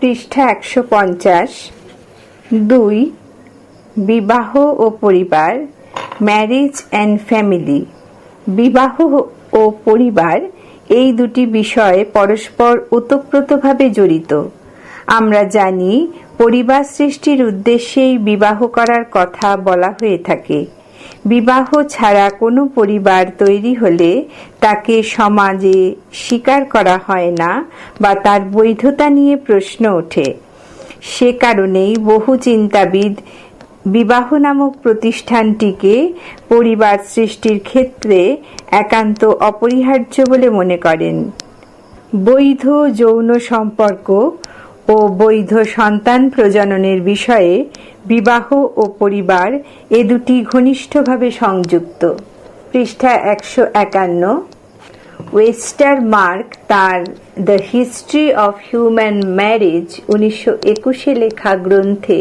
পৃষ্ঠা একশো পঞ্চাশ। দুই, বিবাহ ও পরিবার ম্যারেজ অ্যান্ড ফ্যামিলি বিবাহ ও পরিবার এই দুটি বিষয় পরস্পর ওতপ্রোতভাবে জড়িত। আমরা জানি, পরিবার সৃষ্টির উদ্দেশ্যেই বিবাহ করার কথা বলা হয়ে থাকে। বিবাহ ছাড়া কোনো পরিবার তৈরি হলে তাকে সমাজে স্বীকার করা হয় না বা তার বৈধতা নিয়ে প্রশ্ন ওঠে। সে কারণেই বহু চিন্তাবিদ বিবাহ নামক প্রতিষ্ঠানটিকে পরিবার সৃষ্টির ক্ষেত্রে একান্ত অপরিহার্য বলে মনে করেন। বৈধ যৌন সম্পর্ক ও বৈধ সন্তান প্রজননের বিষয়ে বিবাহ ও পরিবার এ দুটি ঘনিষ্ঠভাবে সংযুক্ত। পৃষ্ঠা একশো একান্ন। ওয়েস্টার মার্ক তার the history of human marriage উনিশশো একুশে লেখা গ্রন্থে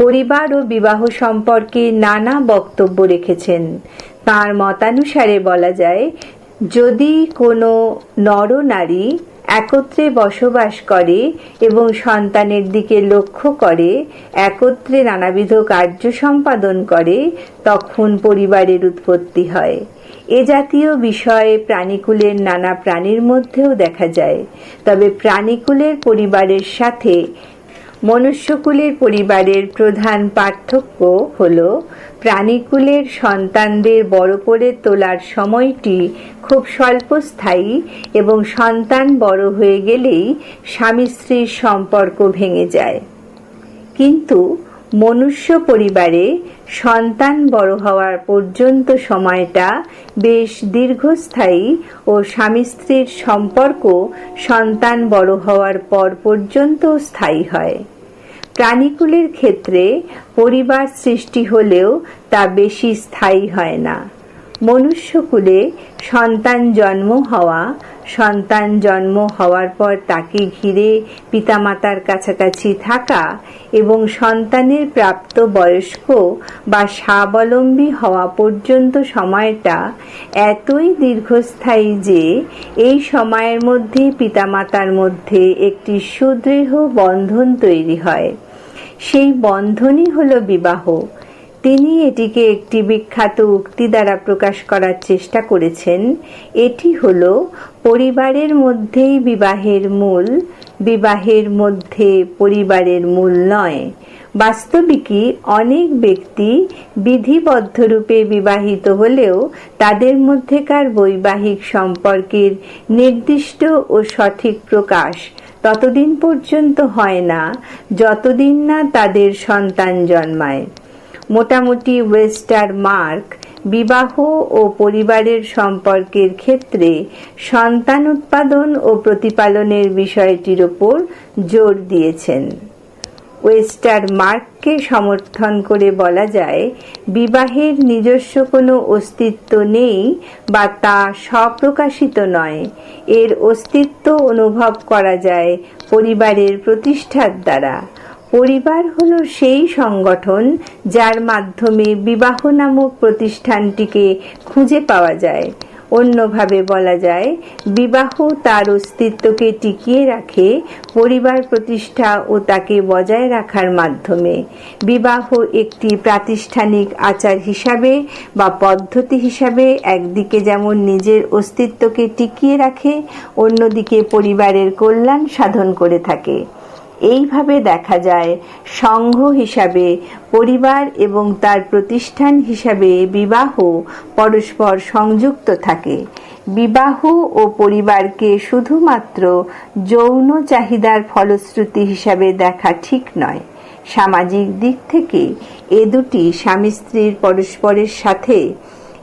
পরিবার ও বিবাহ সম্পর্কে নানা বক্তব্য রেখেছেন। তার মতানুসারে বলা যায়, যদি কোনো নরনারী একত্রে বসবাস করে এবং সন্তানের দিকে লক্ষ্য করে, একত্রে নানাবিধ কার্য সম্পাদন করে, তখন পরিবারের উৎপত্তি হয়। এ জাতীয় বিষয়ে প্রাণীকুলের নানা প্রাণীর মধ্যেও দেখা যায়। তবে প্রাণীকুলের পরিবারের সাথে মনুষ্যকুলের পরিবারের প্রধান পার্থক্য হল, প্রাণীকুলের সন্তানদের বড় করে তোলার সময়টি খুব স্বল্পস্থায়ী এবং সন্তান বড় হয়ে গেলেই স্বামী স্ত্রীর সম্পর্ক ভেঙে যায়। কিন্তু মনুষ্য পরিবারে সন্তান বড় হওয়ার পর্যন্ত সময়টা বেশ দীর্ঘস্থায়ী ও স্বামী স্ত্রীর সম্পর্ক সন্তান বড় হওয়ার পর পর্যন্ত স্থায়ী হয়। প্রাণীকুলের ক্ষেত্রে পরিবার সৃষ্টি হলেও তা বেশি স্থায়ী হয় না। মনুষ্যকুলে সন্তান জন্ম হওয়া, সন্তান জন্ম হওয়ার পর তাকে ঘিরে পিতামাতার কাছাকাছি থাকা এবং সন্তানের প্রাপ্ত বয়স্ক বা স্বাবলম্বী হওয়া পর্যন্ত সময়টা এতই দীর্ঘস্থায়ী যে এই সময়ের মধ্যে পিতামাতার মধ্যে একটি সুদৃঢ় বন্ধন তৈরি হয়। সেই বন্ধনই হল বিবাহ। তিনি এটিকে একটি বিখ্যাত উক্তি দ্বারা প্রকাশ করার চেষ্টা করেছেন। এটি হল, পরিবারের মধ্যেই বিবাহের মূল, বিবাহের মধ্যে পরিবারের মূল নয়। বাস্তবিকই অনেক ব্যক্তি বিধিবদ্ধরূপে বিবাহিত হলেও তাদের মধ্যেকার বৈবাহিক সম্পর্কের নির্দিষ্ট ও সঠিক প্রকাশ ততদিন পর্যন্ত হয় না, যতদিন না তাদের সন্তান জন্মায়। মোটামুটি ওয়েস্টার মার্ক, বিবাহ ও পরিবারের সম্পর্কের ক্ষেত্রে সন্তান উৎপাদন ও প্রতিপালনের বিষয়টির ওপর জোর দিয়েছেন। ওয়েস্টার মার্ককে সমর্থন করে বলা যায়, বিবাহের নিজস্ব কোনো অস্তিত্ব নেই বা তা স্বপ্রকাশিত নয়। এর অস্তিত্ব অনুভব করা যায় পরিবারের প্রতিষ্ঠার দ্বারা। পরিবার হলো সেই সংগঠন যার মাধ্যমে বিবাহ নামক প্রতিষ্ঠানটিকে খুঁজে পাওয়া যায়। অন্যভাবে বলা যায়, বিবাহ তার অস্তিত্বকে টিকিয়ে রাখে পরিবার প্রতিষ্ঠা ও তাকে বজায় রাখার মাধ্যমে। বিবাহ একটি প্রাতিষ্ঠানিক আচার হিসাবে বা পদ্ধতি হিসাবে একদিকে যেমন নিজের অস্তিত্বকে টিকিয়ে রাখে, অন্যদিকে পরিবারের কল্যাণ সাধন করে থাকে। এইভাবে দেখা যায়, সংঘ হিসাবে, পরিবার এবং তার প্রতিষ্ঠান হিসাবে বিবাহ পরস্পর সংযুক্ত থাকে। বিবাহ ও পরিবারকে শুধুমাত্র যৌন চাহিদার ফলশ্রুতি হিসাবে দেখা ঠিক নয়। সামাজিক দিক থেকে এ দুটি স্বামী স্ত্রীর পরস্পরের সাথে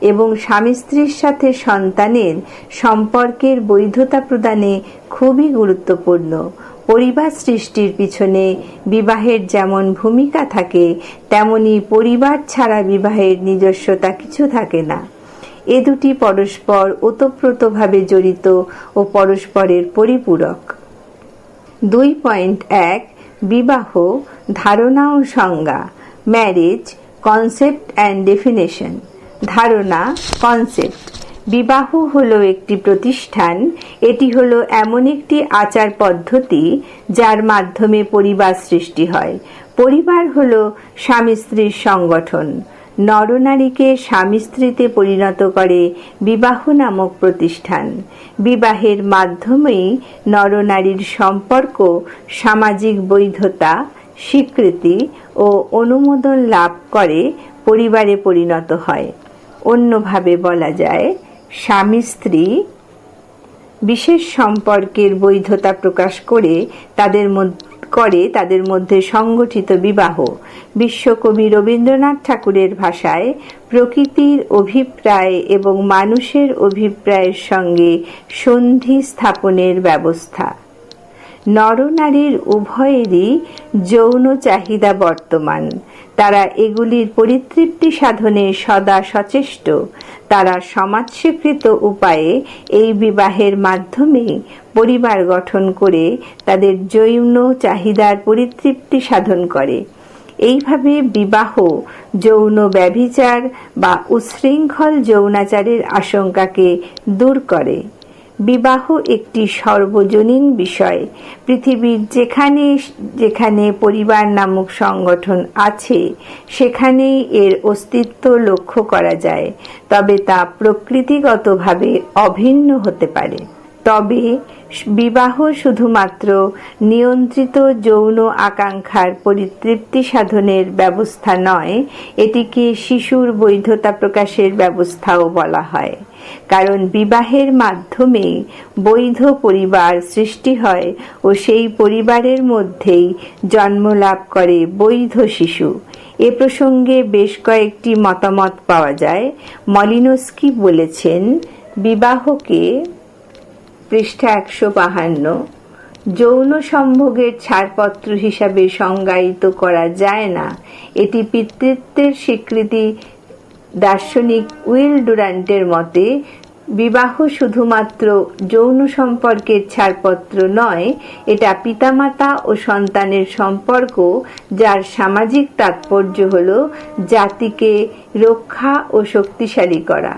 এবং স্বামী স্ত্রীর সাথে সন্তানের সম্পর্কের বৈধতা প্রদানে খুবই গুরুত্বপূর্ণ। পরিবার সৃষ্টির পিছনে বিবাহের যেমন ভূমিকা থাকে, তেমনি পরিবার ছাড়া বিবাহের নিজস্বতা কিছু থাকে না। এ দুটি পরস্পর ওতপ্রোতভাবে জড়িত ও পরস্পরের পরিপূরক। দুই পয়েন্ট এক, বিবাহ, ধারণা ও সংজ্ঞা ম্যারেজ কনসেপ্ট অ্যান্ড ডেফিনেশন ধারণা কনসেপ্ট বিবাহ হলো একটি প্রতিষ্ঠান। এটি হলো এমন একটি আচার পদ্ধতি যার মাধ্যমে পরিবার সৃষ্টি হয়। পরিবার হলো স্বামী স্ত্রীর সংগঠন। নরনারীকে স্বামী স্ত্রীতে পরিণত করে বিবাহ নামক প্রতিষ্ঠান। বিবাহের মাধ্যমেই নরনারীর সম্পর্ক, সামাজিক বৈধতা, স্বীকৃতি ও অনুমোদন লাভ করে পরিবারে পরিণত হয়। অন্যভাবে বলা যায় স্বামী স্ত্রী বিশেষ সম্পর্কের বৈধতা প্রকাশ করে তাদের করে তাদের মধ্যে সংগঠিত বিবাহ। বিশ্বকবি রবীন্দ্রনাথ ঠাকুরের ভাষায় প্রকৃতির অভিপ্রায় এবং মানুষের অভিপ্রায়ের সঙ্গে সন্ধি স্থাপনের ব্যবস্থা। নরনারীর উভয়েরই যৌন চাহিদা বর্তমান। তারা এগুলির পরিতৃপ্তি সাধনে সদা সচেষ্ট। তারা সমাজ স্বীকৃত উপায়ে এই বিবাহের মাধ্যমে পরিবার গঠন করে তাদের যৌন চাহিদার পরিতৃপ্তি সাধন করে। এইভাবে বিবাহ, যৌন ব্যভিচার বা উশৃঙ্খল যৌনাচারের আশঙ্কাকে দূর করে। বিবাহ একটি সর্বজনীন বিষয়। পৃথিবীর যেখানে যেখানে পরিবার নামক সংগঠন আছে, সেখানেই এর অস্তিত্ব লক্ষ্য করা যায়, তবে তা প্রকৃতিগতভাবে অভিন্ন হতে পারে। তবে বিবাহ শুধুমাত্র নিয়ন্ত্রিত যৌন আকাঙ্ক্ষার পরিতৃপ্তি সাধনের ব্যবস্থা নয়, এটিকে শিশুর বৈধতা প্রকাশের ব্যবস্থাও বলা হয়। কারণ বিবাহের মাধ্যমে বৈধ পরিবার সৃষ্টি হয় ও সেই পরিবারের মধ্যেই জন্ম লাভ করে বৈধ শিশু। এ প্রসঙ্গে বেশ কয়েকটি মতামত পাওয়া যায়। মলিনস্কি বলেছেন, বিবাহকে পৃষ্ঠা একশো বাহান্ন, যৌন সম্ভোগের ছাড়পত্র হিসাবে সংজ্ঞায়িত করা যায় না। এটি পিতৃত্বের স্বীকৃতি দার্শনিক উইল ডুরান্টের মতে, বিবাহ শুধুমাত্র যৌন সম্পর্কের ছাড়পত্র নয়, এটা পিতামাতা ও সন্তানের সম্পর্ক, যার সামাজিক তাৎপর্য হল জাতিকে রক্ষা ও শক্তিশালী করা।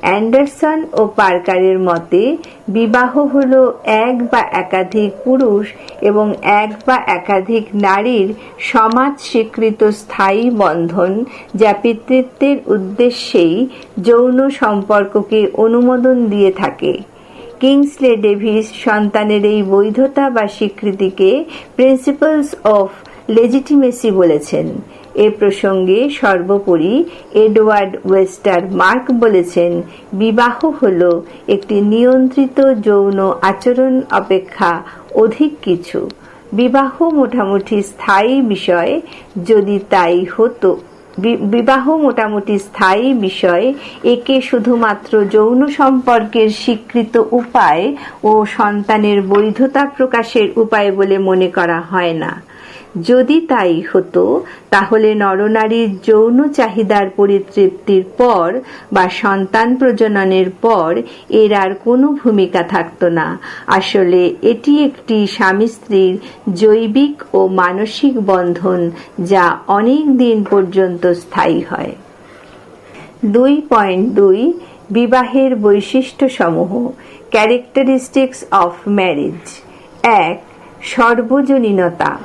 অ্যান্ডারসন ও পার্কারের মতে, বিবাহ হল এক বা একাধিক পুরুষ এবং এক বা একাধিক নারীর সমাজ স্বীকৃত স্থায়ী বন্ধন, যা পিতৃত্বের উদ্দেশ্যেই যৌন সম্পর্ককে অনুমোদন দিয়ে থাকে। কিংসলে ডেভিস সন্তানের এই বৈধতা বা স্বীকৃতিকে প্রিন্সিপালস অফ লেজিটিমেসি বলেছেন। এ প্রসঙ্গে সর্বোপরি এডওয়ার্ড ওয়েস্টার মার্ক বলেছেন, বিবাহ হল একটি নিয়ন্ত্রিত যৌন আচরণ অপেক্ষা অধিক কিছু। বিবাহ মোটামুটি স্থায়ী বিষয়, যদি তাই হতো। বিবাহ মোটামুটি স্থায়ী বিষয়, একে শুধুমাত্র যৌন সম্পর্কের স্বীকৃত উপায় ও সন্তানের বৈধতা প্রকাশের উপায় বলে মনে করা হয় না। যদি তাই হতো, তাহলে নরনারীর যৌন চাহিদার পরিতৃপ্তির পর বা সন্তান প্রজননের পর এর আর কোনো ভূমিকা থাকত না। আসলে এটি একটি স্বামী স্ত্রীর জৈবিক ও মানসিক বন্ধন যা অনেক দিন পর্যন্ত স্থায়ী হয়। দুই পয়েন্ট দুই, বিবাহের বৈশিষ্ট্য সমূহ ক্যারেক্টারিস্টিক্স অফ ম্যারেজ এক, সর্বজনীনতা।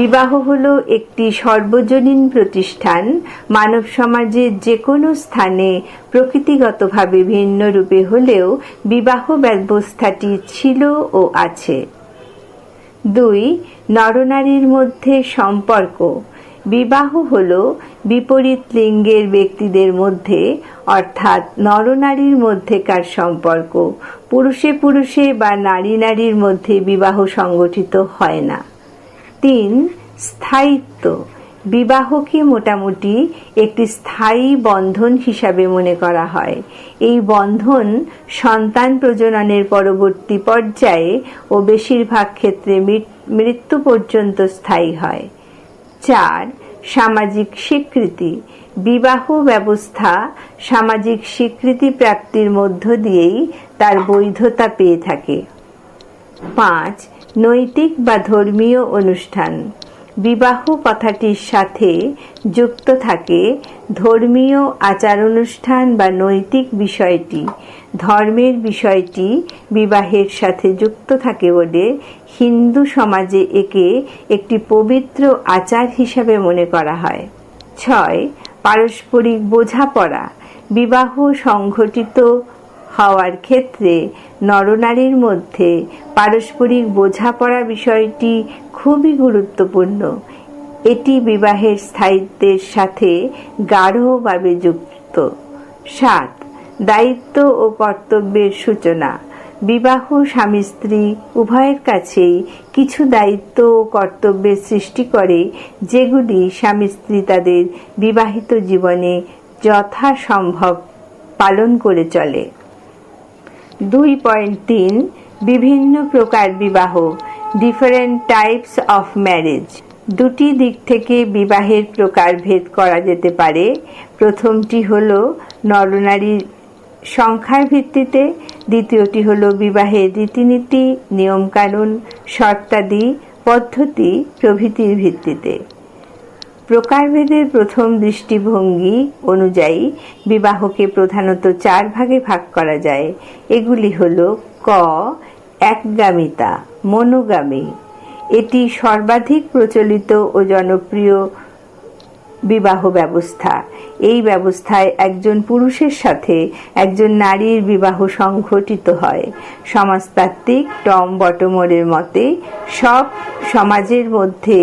বিবাহ হলো একটি সর্বজনীন প্রতিষ্ঠান। মানব সমাজের যে কোনো স্থানে প্রকৃতিগতভাবে ভিন্ন রূপে হলেও বিবাহ ব্যবস্থাটি ছিল ও আছে। দুই, নরনারীর মধ্যে সম্পর্ক। বিবাহ হল বিপরীত লিঙ্গের ব্যক্তিদের মধ্যে, অর্থাৎ নরনারীর মধ্যেকার সম্পর্ক। পুরুষে পুরুষে বা নারী নারীর মধ্যে বিবাহ সংগঠিত হয় না। তিন স্থায়িত্ব। বিবাহকে মোটামুটি একটি স্থায়ী বন্ধন হিসাবে মনে করা হয়? এই বন্ধন সন্তান প্রজননের পরবর্তী পর্যায়ে ও বেশিরভাগ ক্ষেত্রে মৃত্যু পর্যন্ত স্থায়ী হয়। চার, সামাজিক স্বীকৃতি। বিবাহ ব্যবস্থা সামাজিক স্বীকৃতি প্রাপ্তির মধ্য দিয়েই তার বৈধতা পেয়ে থাকে। পাঁচ নৈতিক বা ধর্মীয় অনুষ্ঠান। বিবাহ কথাটির সাথে যুক্ত থাকে ধর্মীয় আচার অনুষ্ঠান বা নৈতিক বিষয়টি। ধর্মের বিষয়টি বিবাহের সাথে যুক্ত থাকে বলে হিন্দু সমাজে একে একটি পবিত্র আচার হিসাবে মনে করা হয়। ছয়, পারস্পরিক বোঝাপড়া। বিবাহ সংঘটিত হওয়ার ক্ষেত্রে নরনারীর মধ্যে পারস্পরিক বোঝাপড়া বিষয়টি খুবই গুরুত্বপূর্ণ। এটি বিবাহের স্থায়িত্বের সাথে গাঢ়ভাবে যুক্ত। সাত, দায়িত্ব ও কর্তব্যের সূচনা। বিবাহ স্বামী স্ত্রী উভয়ের কাছেই কিছু দায়িত্ব ও কর্তব্যের সৃষ্টি করে, যেগুলি স্বামী স্ত্রী তাদের বিবাহিত জীবনে যথাসম্ভব পালন করে চলে। দুই পয়েন্ট তিন বিভিন্ন প্রকার বিবাহ ডিফারেন্ট টাইপস অফ ম্যারেজ দুটি দিক থেকে বিবাহের প্রকারভেদ করা যেতে পারে। প্রথমটি হল নরনারীর সংখ্যার ভিত্তিতে, দ্বিতীয়টি হল বিবাহের রীতিনীতি, নিয়মকানুন, শর্তাদি, পদ্ধতি, প্রভৃতির ভিত্তিতে। প্রকারভেদের প্রথম দৃষ্টিভঙ্গি অনুযায়ী বিবাহকে প্রধানত চার ভাগে ভাগ করা যায়। এগুলি হল ক, একগামিতা, মনোগামী। এটি সর্বাধিক প্রচলিত ও জনপ্রিয় বিবাহ ব্যবস্থা। এই ব্যবস্থায় একজন পুরুষের সাথে একজন নারীর বিবাহ সংঘটিত হয়। সমাজতাত্ত্বিক, টম বটমোরের মতে, সব সমাজের মধ্যে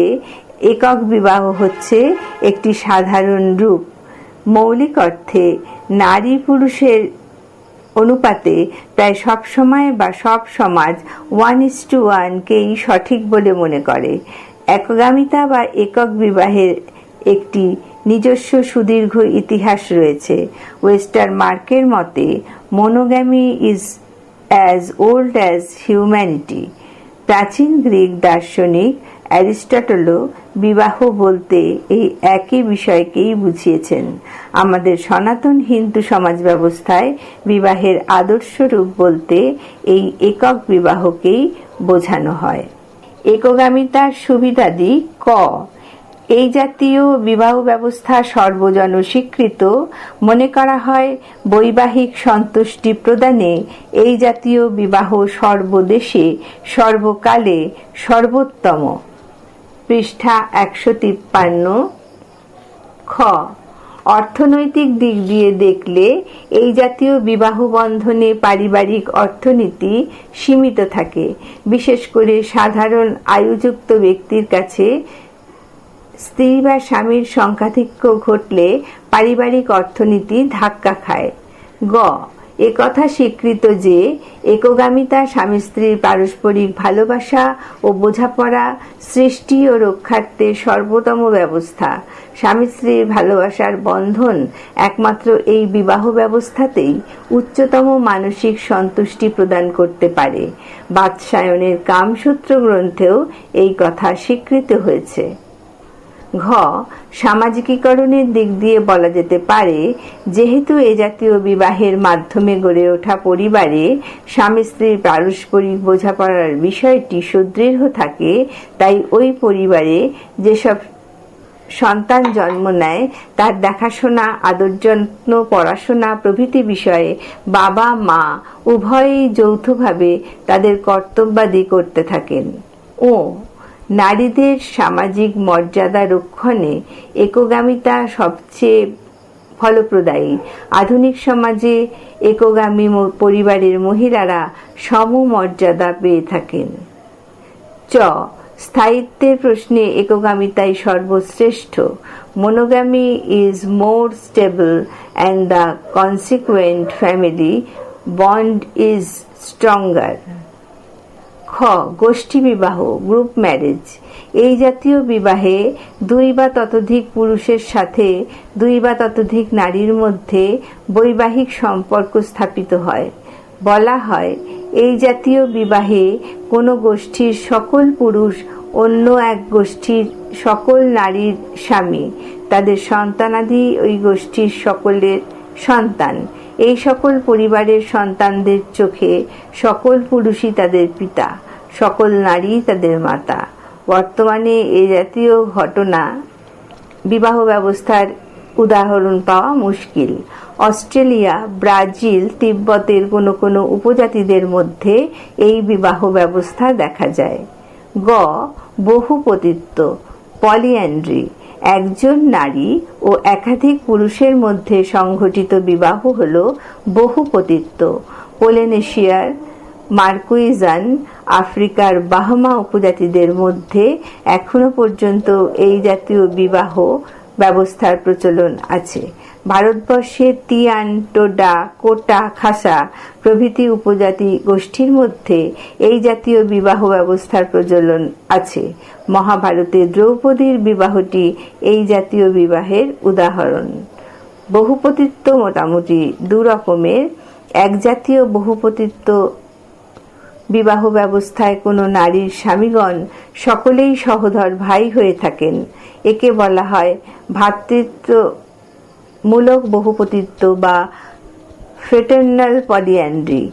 একক বিবাহ হচ্ছে একটি সাধারণ রূপ। মৌলিক অর্থে নারী পুরুষের অনুপাতে প্রায় সব সময় বা সব সমাজ ওয়ান ইস টু ওয়ানকেই সঠিক বলে মনে করে। একগামিতা বা একক বিবাহের একটি নিজস্ব সুদীর্ঘ ইতিহাস রয়েছে। ওয়েস্টার মার্কের মতে monogamy is as old as humanity প্রাচীন গ্রিক দার্শনিক অ্যারিস্টটলও বিবাহ বলতে এই একই বিষয়কেই বুঝিয়েছেন। আমাদের সনাতন হিন্দু সমাজ ব্যবস্থায় বিবাহের আদর্শ রূপ বলতে এই একক বিবাহকেই বোঝানো হয়। একগামিতার সুবিধাদি ক। এই জাতীয় বিবাহ ব্যবস্থা সর্বজন স্বীকৃত মনে করা হয় বৈবাহিক সন্তুষ্টি প্রদানে এই জাতীয় বিবাহ সর্বদেশে, সর্বকালে সর্বোত্তম। পৃষ্ঠা একশো তিপ্পান্ন। খ। অর্থনৈতিক দিক দিয়ে দেখলে এই জাতীয় বিবাহ বন্ধনে পারিবারিক অর্থনীতি সীমিত থাকে। বিশেষ করে সাধারণ আয়ুযুক্ত ব্যক্তির কাছে স্ত্রী বা স্বামীর সংখ্যাধিক্য ঘটলে পারিবারিক অর্থনীতি ধাক্কা খায়। গ। একথা স্বীকৃত যে একগামিতা স্বামী স্ত্রীর পারস্পরিক ভালোবাসা ও বোঝাপড়া, সৃষ্টি ও রক্ষার্থে সর্বোত্তম ব্যবস্থা। স্বামী স্ত্রীর ভালোবাসার বন্ধন একমাত্র এই বিবাহ ব্যবস্থাতেই উচ্চতম মানসিক সন্তুষ্টি প্রদান করতে পারে। বাদশায়নের কামসূত্র গ্রন্থেও এই কথা স্বীকৃত হয়েছে। ঘ, সামাজিকীকরণের দিক দিয়ে বলা যেতে পারে, যেহেতু এ জাতীয় বিবাহের মাধ্যমে গড়ে ওঠা পরিবারে স্বামী স্ত্রীর পারস্পরিক বোঝাপড়ার বিষয়টি সুদৃঢ় থাকে, তাই ওই পরিবারে যেসব সন্তান জন্ম নেয়, তার দেখাশোনা আদর যত্ন পড়াশোনা প্রভৃতি বিষয়ে বাবা, মা উভয়েই যৌথভাবে তাদের কর্তব্যাদি করতে থাকেন। ও নারীদের সামাজিক মর্যাদা রক্ষণে একগামিতা সবচেয়ে ফলপ্রদায়ী। আধুনিক সমাজে একগামী পরিবারের মহিলারা সমমর্যাদা পেয়ে থাকেন। চ, স্থায়িত্বের প্রশ্নে একগামিতাই সর্বশ্রেষ্ঠ। Monogamy is more stable and the consequent family bond is stronger খ, গোষ্ঠী বিবাহ গ্রুপ ম্যারেজ এই জাতীয় বিবাহে দুই বা ততোধিক পুরুষের সাথে দুই বা ততোধিক নারীর মধ্যে বৈবাহিক সম্পর্ক স্থাপিত হয়। বলা হয়, এই জাতীয় বিবাহে কোনো গোষ্ঠীর সকল পুরুষ অন্য এক গোষ্ঠীর সকল নারীর স্বামী। তাদের সন্তানাদি ওই গোষ্ঠীর সকলের সন্তান। এই সকল পরিবারের সন্তানদের চোখে সকল পুরুষই তাদের পিতা, সকল নারী তাদের মাতা। বর্তমানে এ জাতীয় ঘটনা বিবাহ ব্যবস্থার উদাহরণ পাওয়া মুশকিল। অস্ট্রেলিয়া, ব্রাজিল, তিব্বতের কোনো কোনো উপজাতিদের মধ্যে এই বিবাহ ব্যবস্থা দেখা যায়। গ. বহুপতিত্ব, পলিঅ্যান্ড্রি। একজন নারী ও একাধিক পুরুষের মধ্যে সংঘটিত বিবাহ হল বহুপতিত্ব। পোলেনেশিয়ার মার্কুইজান আফ্রিকার বাহমা উপজাতিদের মধ্যে এখনও পর্যন্ত এই জাতীয় বিবাহ ব্যবস্থার প্রচলন আছে। ভারতবর্ষে তিয়ান টোডা কোটা, খাসা প্রভৃতি উপজাতি গোষ্ঠীর মধ্যে এই জাতীয় বিবাহ ব্যবস্থার প্রচলন আছে। মহাভারতে দ্রৌপদীর বিবাহটি এই জাতীয় বিবাহের উদাহরণ। বহুপতিত্ব মোটামুটি দু রকমের এক জাতীয় বহুপতিত্ব বিবাহ ব্যবস্থায় কোনো নারীর স্বামীগণ সকলেই সহধর ভাই হয়ে থাকেন। একে বলা হয় ভ্রাতৃত্বমূলক বহুপতিত্ব বা ফ্রেটার্নাল পলিঅ্যান্ড্রি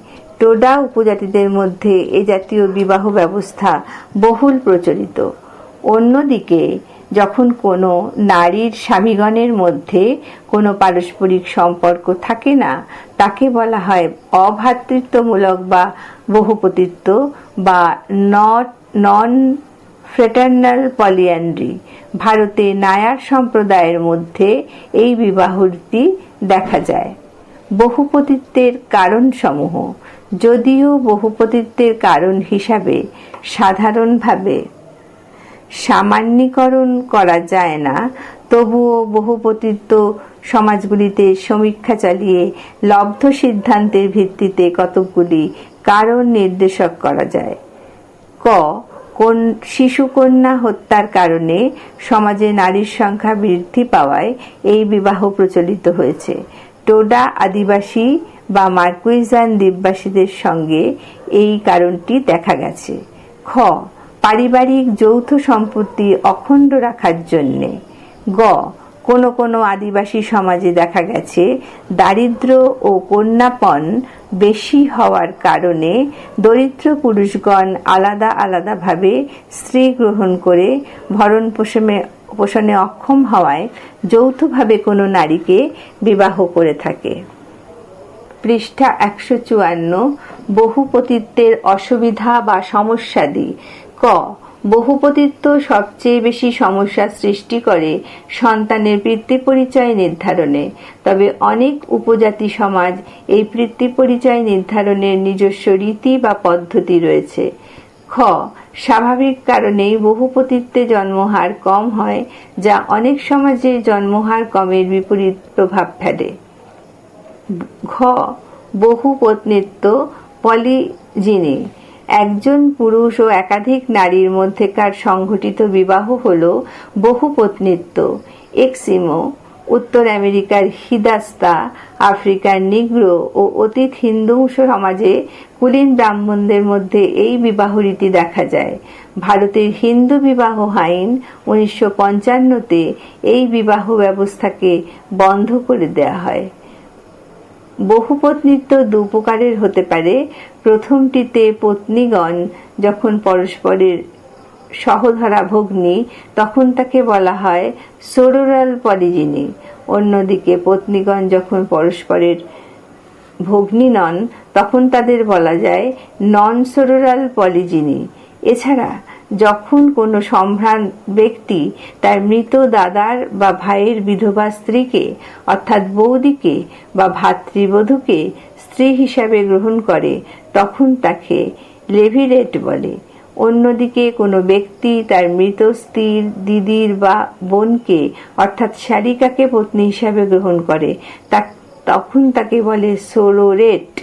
টোডা উপজাতিদের মধ্যে এ জাতীয় বিবাহ ব্যবস্থা বহুল প্রচলিত। অন্যদিকে যখন কোনো নারীর স্বামীগণের মধ্যে কোনো পারস্পরিক সম্পর্ক থাকে না, তাকে বলা হয় অভাতৃত্বমূলক বা বহুপতিত্ব বা নট, নন ফ্রেটার্নাল পলিঅ্যান্ড্রি ভারতে নায়ার সম্প্রদায়ের মধ্যে এই বিবাহটি দেখা যায়। বহুপতিত্বের কারণসমূহ। যদিও বহুপতিত্বের কারণ হিসাবে সাধারণভাবে সামান্যীকরণ করা যায় না, তবুও বহুপতিত্ব সমাজগুলিতে সমীক্ষা চালিয়ে লব্ধ সিদ্ধান্তের ভিত্তিতে কতকগুলি কারণ নির্দেশক করা যায়। ক, কোন, শিশুকন্যা হত্যার কারণে সমাজে নারীর সংখ্যা বৃদ্ধি পাওয়ায় এই বিবাহ প্রচলিত হয়েছে। টোডা আদিবাসী বা মার্কুইজান দ্বীপবাসীদের সঙ্গে এই কারণটি দেখা গেছে। খ পারিবারিক যৌথ সম্পত্তি অখণ্ড রাখার জন্যে। গ, কোনো কোনো আদিবাসী সমাজে দেখা গেছে দারিদ্র ও কন্যাপণ বেশি হওয়ার কারণে দরিদ্র পুরুষগণ আলাদা আলাদাভাবে স্ত্রী গ্রহণ করে ভরণ পোষণে পোষণে অক্ষম হওয়ায় যৌথভাবে কোনো নারীকে বিবাহ করে থাকে। পৃষ্ঠা একশো চুয়ান্ন, বহুপতিত্বের অসুবিধা বা সমস্যাদি। ক, বহুপতিত্ব সবচেয়ে বেশি সমস্যা সৃষ্টি করে সন্তানের বৃত্তি পরিচয় নির্ধারণে। তবে অনেক উপজাতি সমাজ এই বৃত্তি পরিচয় নির্ধারণের নিজস্ব রীতি বা পদ্ধতি রয়েছে। খ, স্বাভাবিক কারণেই বহুপতিত্বে জন্মহার কম হয়, যা অনেক সমাজে জন্মহার কমের বিপরীত প্রভাব ফেলে। ঘ, বহুপত্নিত্ব পলিজিনি। একজন পুরুষ ও একাধিক নারীর মধ্যেকার সংঘটিত বিবাহ হল বহুপত্নিত্ব। এক্সিমো, উত্তর আমেরিকার হিদাস্তা, আফ্রিকার নিগ্রো ও অতীত হিন্দু সমাজে কুলীন ব্রাহ্মণদের মধ্যে এই বিবাহ রীতি দেখা যায়। ভারতের হিন্দু বিবাহ আইন উনিশশো পঞ্চান্নতে এই বিবাহ ব্যবস্থাকে বন্ধ করে দেয়া হয়। বহুপত্নিত্ব দু প্রকারের হতে পারে। প্রথমটিতে পত্নীগণ যখন পরস্পরের সহধরা ভগ্নী, তখন তাকে বলা হয় সোরোরাল পলিজিনি অন্যদিকে পত্নীগণ যখন পরস্পরের ভগ্নী নন, তখন তাদের বলা যায় নন সোরোরাল পলিজিনি এছাড়া যখন কোনো সম্ভ্রান্ত ব্যক্তি তার মৃত দাদার বা ভাইয়ের বিধবা স্ত্রীকে, অর্থাৎ বৌদিকে বা ভাতৃবধূকে স্ত্রী হিসাবে গ্রহণ করে, তখন তাকে লেভিরেট বলে। অন্যদিকে কোনো ব্যক্তি তার মৃত স্ত্রীর, দিদির বা বোনকে, অর্থাৎ শারিকাকে পত্নী হিসাবে গ্রহণ করে, তা তখন তাকে বলে সোলোরেট।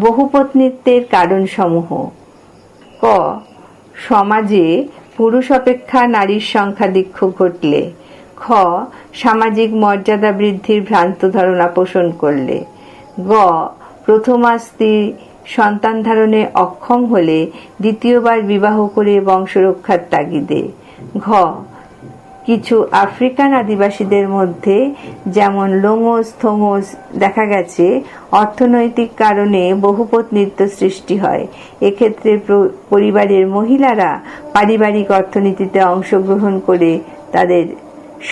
বহুপত্নিত্বের কারণসমূহ। ক সমাজে পুরুষ অপেক্ষা নারীর সংখ্যা দীক্ষ ঘটলে, খ, সামাজিক মর্যাদা বৃদ্ধির ভ্রান্ত ধারণা পোষণ করলে, গ, প্রথমা স্ত্রী সন্তান ধারণে অক্ষম হলে দ্বিতীয়বার বিবাহ করে বংশরক্ষার তাগিদে, ঘ কিছু আফ্রিকান আদিবাসীদের মধ্যে, যেমন লোঙোস, থোঙোস, দেখা গেছে অর্থনৈতিক কারণে বহুপত্নীত্ব সৃষ্টি হয়। এক্ষেত্রে পরিবারের মহিলারা পারিবারিক অর্থনীতিতে অংশগ্রহণ করে তাদের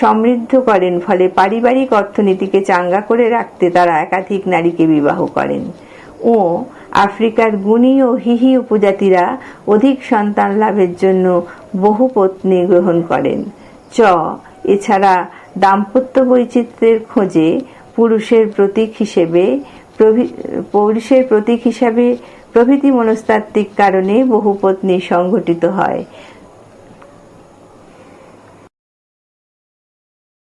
সমৃদ্ধ করেন, ফলে পারিবারিক অর্থনীতিকে চাঙ্গা করে রাখতে তারা একাধিক নারীকে বিবাহ করেন। ও আফ্রিকার গুণী ও হিহি উপজাতিরা অধিক সন্তান লাভের জন্য বহু পত্নী গ্রহণ করেন। চ। এছাড়া দাম্পত্য বৈচিত্র্যের খোঁজে পুরুষের প্রতীক হিসেবে পুরুষের প্রতীক হিসাবে প্রভৃতি মনস্তাত্ত্বিক কারণে বহু পত্নী সংঘটিত হয়।